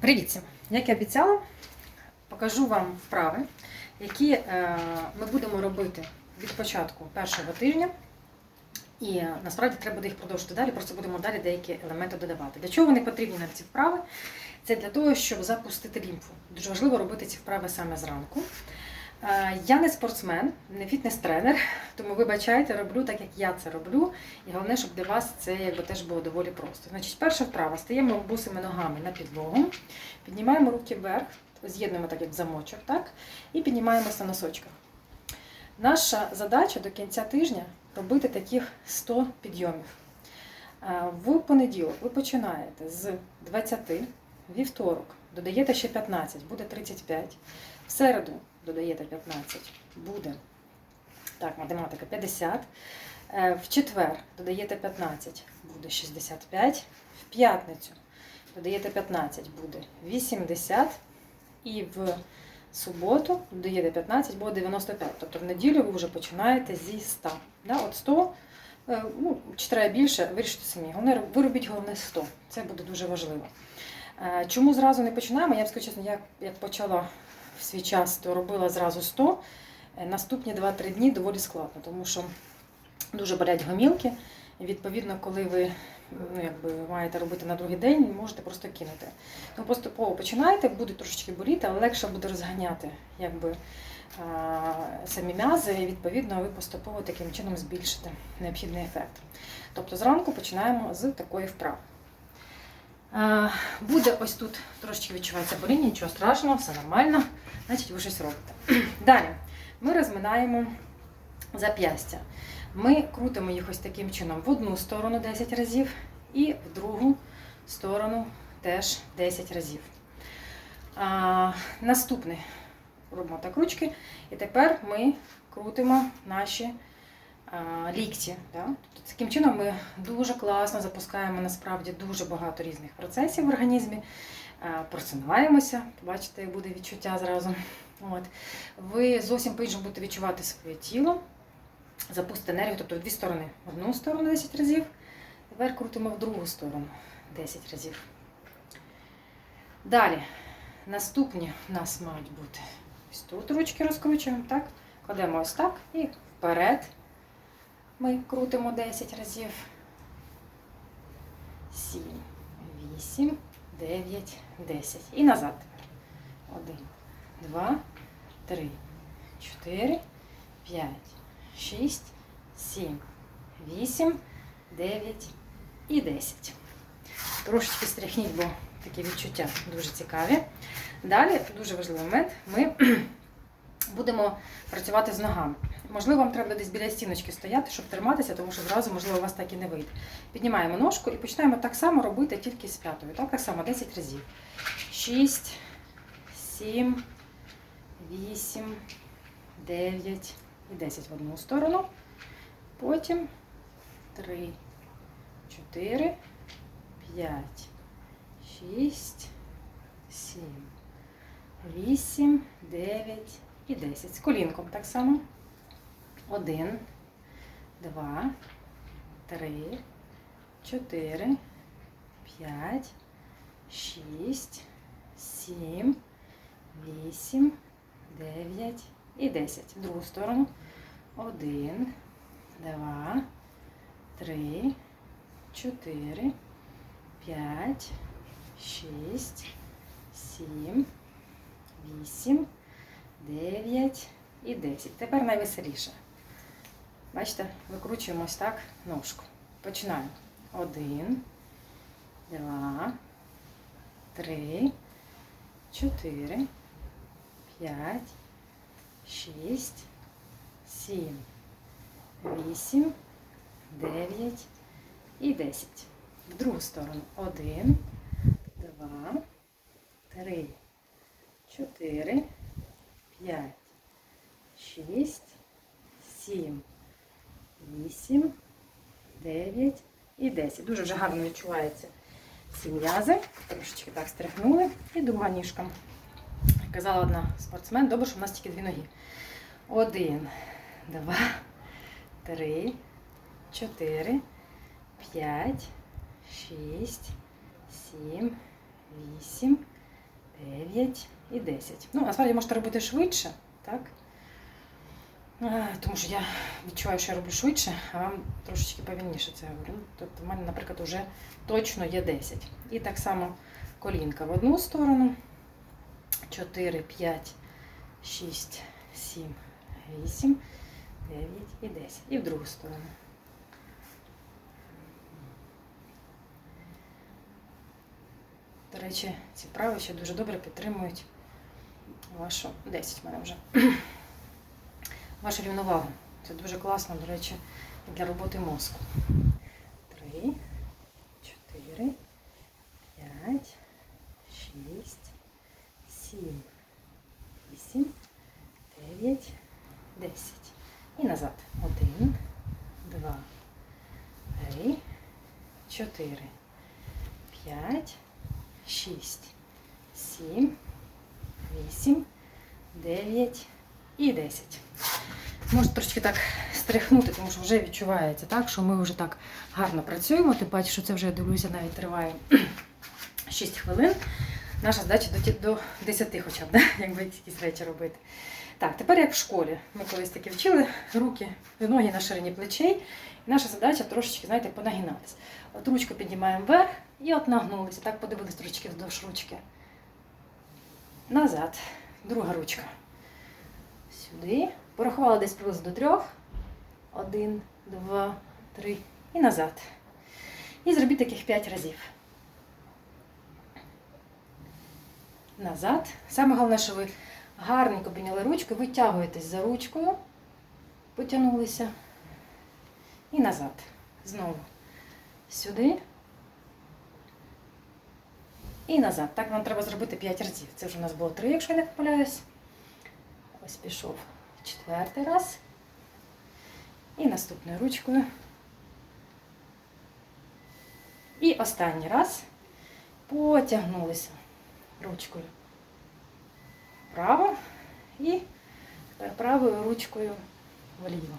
Привіт! Як і обіцяла, покажу вам вправи, які е, ми будемо робити від початку першого тижня. І е, насправді треба буде їх продовжити далі, просто будемо далі деякі елементи додавати. Для чого вони потрібні нам ці вправи? Це для того, щоб запустити лімфу. Дуже важливо робити ці вправи саме зранку. Е, Я не спортсмен, не фітнес-тренер, тому вибачайте, роблю так, як я це роблю. І головне, щоб для вас це якби теж було доволі просто. Значить, перша вправа стаємо бусими ногами на підлогу, піднімаємо руки вверх, з'єднуємо так, як замочок, так? І піднімаємося на носочках. Наша задача до кінця тижня робити таких 100 підйомів. Е, В понеділок ви починаєте з 20, вівторок додаєте ще 15, буде 35. В середу додаєте 15, буде так, математика 50. Е, В четвер додаєте 15, буде 65. В п'ятницю додаєте 15, буде 80. І в суботу додаєте 15, буде 95. Тобто в неділю ви вже починаєте зі 100. Да? От 100, е, ну, чи треба більше, вирішите самі. Головне, виробіть головне 100. Це буде дуже важливо. Е, Чому зразу не починаємо? Я б скажу чесно, я як почала в свій час, то робила зразу 100. Е, Наступні 2-3 дні доволі складно, тому що дуже болять гомілки. І відповідно, коли ви ну, якби, маєте робити на другий день, можете просто кинути. Тому поступово починаєте, буде трошечки боліти, але легше буде розганяти якби, самі м'язи, і відповідно ви поступово таким чином збільшите необхідний ефект. Тобто зранку починаємо з такої вправи. А, Буде ось тут трошечки відчувається боління, нічого страшного, все нормально, значить ви щось робите. Далі ми розминаємо зап'ястя. Ми крутимо їх ось таким чином в одну сторону 10 разів і в другу сторону теж 10 разів. А, наступне робимо так ручки. І тепер ми крутимо наші лікті. Да? Тобто, таким чином ми дуже класно запускаємо насправді дуже багато різних процесів в організмі. Просинаємося, побачите, як буде відчуття зразу. От. Ви зовсім по-іншому будете відчувати своє тіло запустити енергію, тобто в дві сторони. В одну сторону 10 разів. Тепер крутимо в другу сторону 10 разів. Далі. Наступні в нас мають бути ось тут ручки розкручуємо, так? Кладемо ось так і вперед. Ми крутимо 10 разів. 7, 8, 9, 10. І назад. 1, 2, 3, 4, 5. 6, 7, 8, 9 і 10. Трошечки стряхніть, бо такі відчуття дуже цікаві. Далі, дуже важливий момент, ми будемо працювати з ногами. Можливо, вам треба десь біля стіночки стояти, щоб триматися, тому що зразу, можливо, у вас так і не вийде. Піднімаємо ножку і починаємо так само робити тільки з п'ятою. Так, так само 10 разів. 6, 7, 8, 9 і 10 в одну сторону. Потім 3, 4, 5, 6, 7, 8, 9 і 10. З колінком так само. 1, 2, 3, 4, 5, 6, 7, 8, 9 і 10. В другу сторону. 1, 2, 3, 4, 5, 6, 7, 8, 9 і 10. Тепер найвеселіше. Бачите, викручуємо ось так ножку. Починаємо. 1, 2, 3, 4, 5, 6, 7, 8, 9 і 10. В другу сторону. 1, 2, 3, 4, 5, 6, 7, 8, 9 і 10. Дуже вже гарно відчувається ці м'язи. Трошечки так стряхнули. І друга ніжка. Казала одна спортсмен, добре, що в нас тільки дві ноги. Один, два, три, чотири, п'ять, шість, сім, вісім, 9 і 10. Ну, насправді можете робити швидше, так? Е, Тому що я відчуваю, що я роблю швидше, а вам трошечки повільніше це говорю. Ну, Тобто в мене, наприклад, вже точно є 10. І так само колінка в одну сторону. 4, 5, 6, 7, 8, 9 і 10. І в другу сторону. До речі, ці вправи ще дуже добре підтримують вашу 10 в мене вже. Вашу рівновагу. Це дуже класно, до речі, для роботи мозку. 3, 4, 5, 6, 7, 8, 9, 10. І назад. 1, 2, 3, 4, 5, 6, 7, 8, 9 і 10. Можете трошки так стряхнути, тому що вже відчувається так, що ми вже так гарно працюємо. Тим паче, що це вже, я дивлюся, навіть триває 6 хвилин. Наша задача до, 10 хоча б, да? якби якісь речі робити. Так, тепер як в школі. Ми колись таки вчили руки, ноги на ширині плечей. І наша задача трошечки, знаєте, понагинатись. От ручку піднімаємо вверх і от нагнулися. Так подивились трошечки вздовж ручки. Назад. Друга ручка. Сюди. Порахували десь приблизно до трьох. Один, два, три. І назад. І зробіть таких п'ять разів. Назад. Саме головне, що ви гарненько підняли ручку, витягуєтесь за ручкою, потягнулися. І назад. Знову. Сюди. І назад. Так нам треба зробити 5 разів. Це вже у нас було 3, якщо я не помиляюсь. Ось пішов четвертий раз. І наступною ручкою. І останній раз потягнулися ручкою вправо і правою ручкою вліво.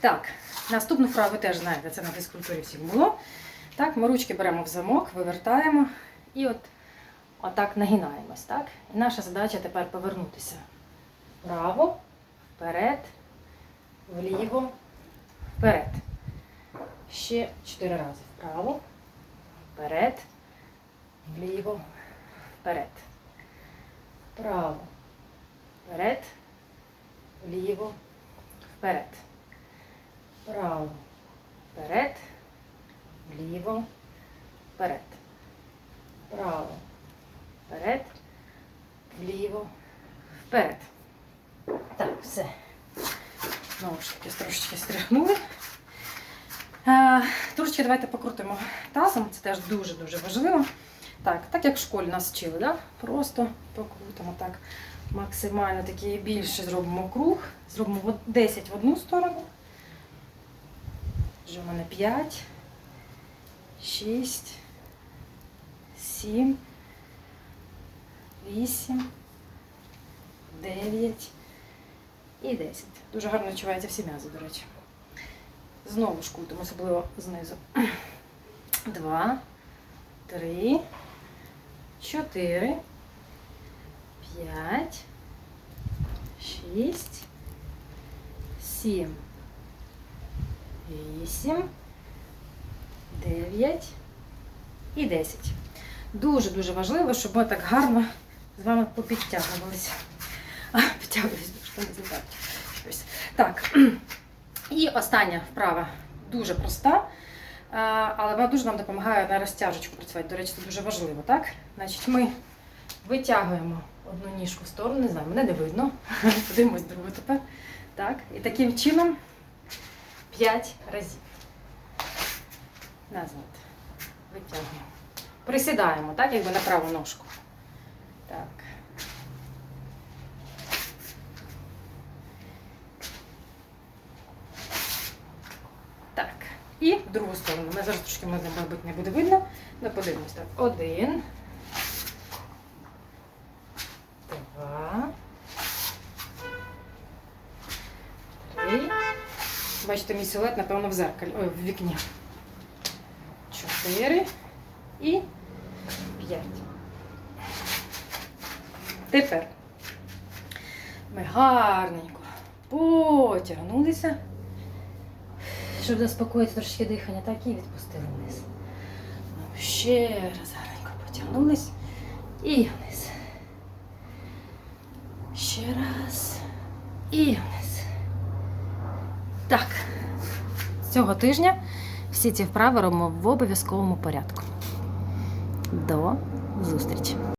Так, наступну вправу теж знаєте, це на фізкультурі всіх було. Так, ми ручки беремо в замок, вивертаємо і от отак нагинаємось. Так? І наша задача тепер повернутися вправо, вперед, вліво, вперед. Ще чотири рази. Вправо, вперед, вліво, вперед. Вправо, вперед, вліво, вперед. Вправо, вперед, вліво, вперед. Вправо, вперед, вліво, вперед. Так, все. Знову ж таки, трошечки стряхнули. Е, Трошечки давайте покрутимо тазом, це теж дуже-дуже важливо. Так, так як в школі нас вчили, да? просто покрутимо так максимально такий більше зробимо круг. Зробимо 10 в одну сторону. Вже в мене 5, 6, 7, 8, 9 і 10. Дуже гарно відчуваються всі м'язи, до речі. Знову ж крутимо, особливо знизу. Два, три, чотири, п'ять, шість, сім, вісім, дев'ять. І десять. Дуже-дуже важливо, щоб ми так гарно з вами попідтягувалися. А, що не. Так. І остання вправа дуже проста, але вона дуже нам допомагає на розтяжечку працювати. До речі, це дуже важливо, так? Значить, ми витягуємо одну ніжку в сторону, не знаю, мене не видно. Подивимось другу тепер. Так. І таким чином 5 разів. Назад. Витягуємо. Присідаємо, так, якби на праву ножку. Так. Так. І в другу сторону. Ми зараз трошки мабуть, не буде видно. Ну, подивимось так. Один. Два. Три. Бачите, мій силует, напевно, в зеркалі. Ой, в вікні. Чотири. І п'ять. Тепер ми гарненько потягнулися, щоб заспокоїти трошки дихання, так і відпустили вниз. Ще раз гарненько потягнулись і вниз. Ще раз. І вниз. Так. Цього тижня всі ці вправи робимо в обов'язковому порядку. До зустрічі!